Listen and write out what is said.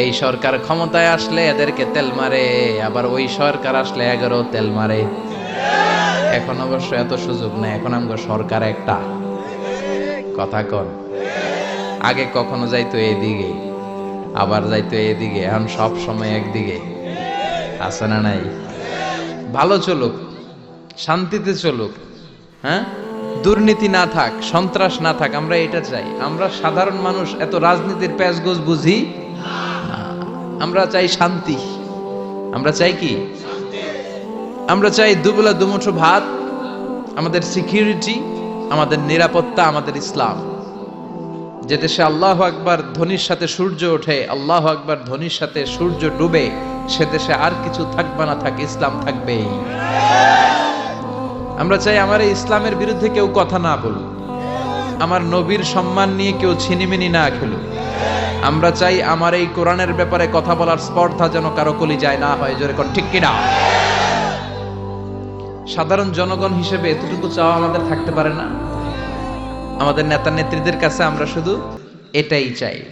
এই সরকার ক্ষমতায় আসলে এদেরকে তেল মারে, আবার ওই সরকার আসলে এগারো তেল মারে। এখন অবশ্য এত সুযোগ নেই, এখন আমগো সরকার একটা। কথা কন, আগে কখনো যাইতো এদিকে, আবার যাইতো এদিকে, এখন সব সময় একদিকে। আছে না নাই? ভালো চলুক, শান্তিতে চলুক হ্যাঁ? দুর্নীতি না থাক, সন্ত্রাস না থাক, আমরা এটা চাই। আমরা সাধারণ মানুষ, এত রাজনীতির প্যাচগোজ বুঝি। আমরা চাই শান্তি। আমরা চাই কি? আমরা চাই দুবেলা দুমুঠো ভাত, আমাদের সিকিউরিটি, আমাদের নিরাপত্তা, আমাদের ইসলাম। যে দেশে আল্লাহ আকবার ধ্বনির সাথে সূর্য ওঠে, আল্লাহ আকবার ধ্বনির সাথে সূর্য ডুবে সে দেশে আর কিছু থাকবে না, থাকে ইসলাম থাকবেই আমরা চাই আমার ইসলামের বিরুদ্ধে কেউ কথা না বলুক। আমার নবীর সম্মান নিয়ে কেউ ছিনিমিনি না খেলুক। আমরা চাই আমার এই কোরআনের ব্যাপারে কথা বলার স্পর্ধা যেন কারও কলি যায় না হয়। জোরে কর, ঠিক কিনা? সাধারণ জনগণ হিসেবে এতটুকু চাওয়া আমাদের থাকতে পারে না। আমাদের নেতা নেত্রীদের কাছে আমরা শুধু এটাই চাই।